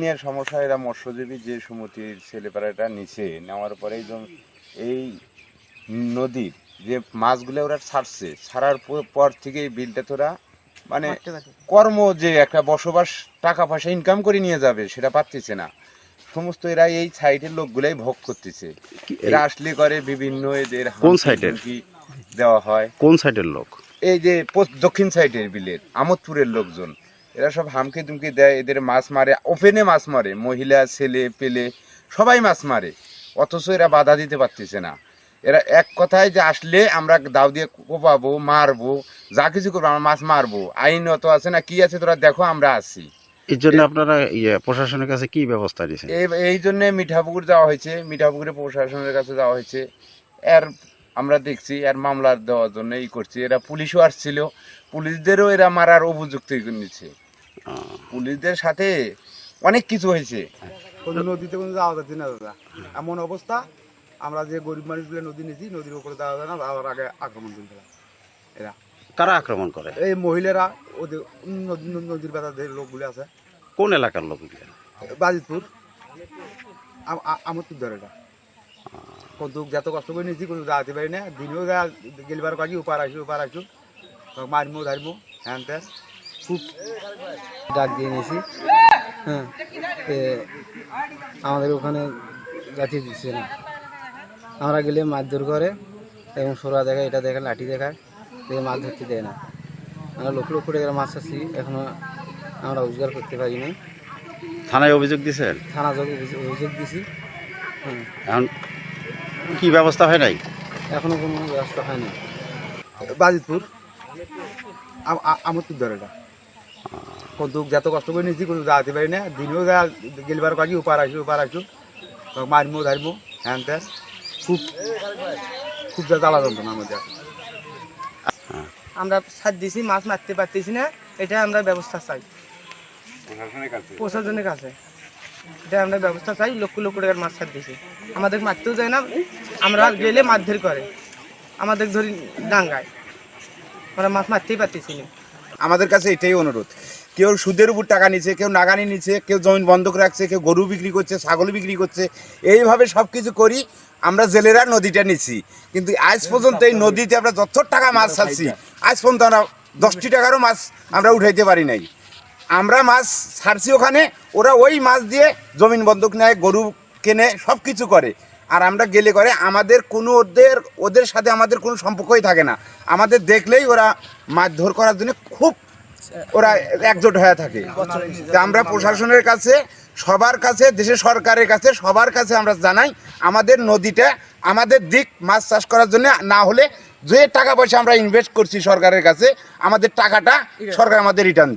নিয়ে সমস্যা এরা মৎস্যজীবী যে সুমতির ছেলেপাড়াটা নিচে নেওয়ার পরে এই এই নদীর যে মাছগুলো ওরা ছাড়ছে ছাড়ার পর থেকে এই বিলটা তোরা মানে কর্ম যে একটা বসবাস টাকা পয়সা ইনকাম করে নিয়ে যাবে সেটা পারতেছে না। সমস্ত এরা এই সাইডের লোকগুলাই ভোগ করতেছে। এরা আসলে করে বিভিন্ন এদের কোন সাইডের? দেওয়া হয়। কোন সাইডের লোক? এই যে দক্ষিণ সাইডের বিলের আমোদপুরের লোকজন। এরা সব হামকে তুমকে দেয় এদের মাছ মারে ওপেনে মাছ মারে মহিলা ছেলে পেলে সবাই মাছ মারে। অথচ এরা বাধা দিতে পারতেছে না। এরা এক কথায় যে আসলে আমরা দাও দিয়ে কোপাবো মারবো যা কিছু করব আমরা মাছ মারবো। আইন অত আছে না কি আছে তোরা দেখো আমরা আছি। এর জন্য আপনারা ইয়ে প্রশাসনের কাছে কি ব্যবস্থা নিয়েছেন? এই এই জন্যে মিঠাপুকুর যাওয়া হয়েছে। মিঠাপুকুরে প্রশাসনের কাছে যাওয়া হয়েছে। এর আমরা দেখছি এর মামলা দেওয়ার জন্য এই করছি। এরা পুলিশও আসছিল। পুলিশদেরও এরা মারার অভিযুক্ত নিচ্ছে। পুলিশদের সাথে অনেক কিছু হয়েছে। কোনো নদীতে কোনো যাওয়া যাচ্ছে না দাদা। এমন অবস্থা আমরা যে গরিব মানুষগুলো নদী নিয়েছি নদীর উপরে যাওয়া যায় না যাওয়ার আগে আক্রমণ করে এরা। কারা আক্রমণ করে? এই মহিলারা ওদের নদীর বেতা যে লোকগুলো আছে। কোন এলাকার লোক বাজিতপুর। আম- আ- আমোদপুর ধরে এটা। কিন্তু যত কষ্ট করে নিয়েছি কোনো যাতে পারি না। দিনেও গেলিবার কাজি উপার আসু উপার আসু। মারমো ধারমো হ্যান ত্যান। খুব ডাক দিয়ে নিয়েছি। হ্যাঁ আমাদের ওখানে গাছি দিচ্ছে না। আমরা গেলে মারধর করে এবং সোরা দেখায় এটা দেখায় লাঠি দেখায় দেখে মাছ ধরতে দেয় না। আমরা লক্ষ লক্ষ টাকার মাছ আছি এখনও আমরা রোজগার করতে পারিনি। থানায় অভিযোগ দিয়েছেন থানা যোগ অভিযোগ দিছি। হ্যাঁ। এখন কি ব্যবস্থা হয় নাই? এখনও কোনো ব্যবস্থা হয়নি বাজিতপুর আম- আ- আমোদপুর ধরে কিন্তু যত কষ্ট করে নিয়েছি কোনো যাতে পারি না। দিনেও যা গেলিবার কাজি উপার আসু উপার আসু। মারমো ধারমো হ্যান ত্যান। খুব খুব যা জ্বালা যন্ত্রণা আমাদের। আমরা সার দিছি মাছ মারতে পারতেছি না এটা আমরা ব্যবস্থা চাই। প্রশাসনের কাছে? এটা আমরা ব্যবস্থা চাই লক্ষ লক্ষ টাকার মাছ ছাড় দিছি। আমাদের মারতেও যায় না আমরা গেলে মারধর করে। আমাদের ধরি ডাঙ্গায়। আমরা মাছ মারতেই পারতেছি না। আমাদের কাছে এটাই অনুরোধ। কেউ সুদের উপর টাকা নিচ্ছে কেউ নাগানি নিচ্ছে কেউ জমি বন্ধক রাখছে, কেউ গরু বিক্রি করছে, ছাগল বিক্রি করছে, এইভাবে সব কিছু করি আমরা জেলেরা নদীটা নিচ্ছি কিন্তু আজ পর্যন্ত এই নদীতে আমরা যত টাকা মাছ ছাড়ছি, আজ পর্যন্ত আমরা দশটি টাকারও মাছ আমরা উঠাইতে পারি নাই। আমরা মাছ ছাড়ছি ওখানে, ওরা ওই মাছ দিয়ে জমিন বন্ধক নেয়, গরু কেনে সব কিছু করে। আর আমরা গেলে করে আমাদের কোনো ওদের ওদের সাথে আমাদের কোনো সম্পর্কই থাকে না। আমাদের দেখলেই ওরা মারধর করার জন্য খুব ওরা একজোট হয়ে থাকে। আমরা প্রশাসনের কাছে, সবার কাছে, দেশের সরকারের কাছে, সবার কাছে আমরা জানাই, আমাদের নদীটা, আমাদের দিক মাছ চাষ করার জন্য না হলে যে টাকা পয়সা আমরা ইনভেস্ট করছি সরকারের কাছে, আমাদের টাকাটা সরকার আমাদের রিটার্ন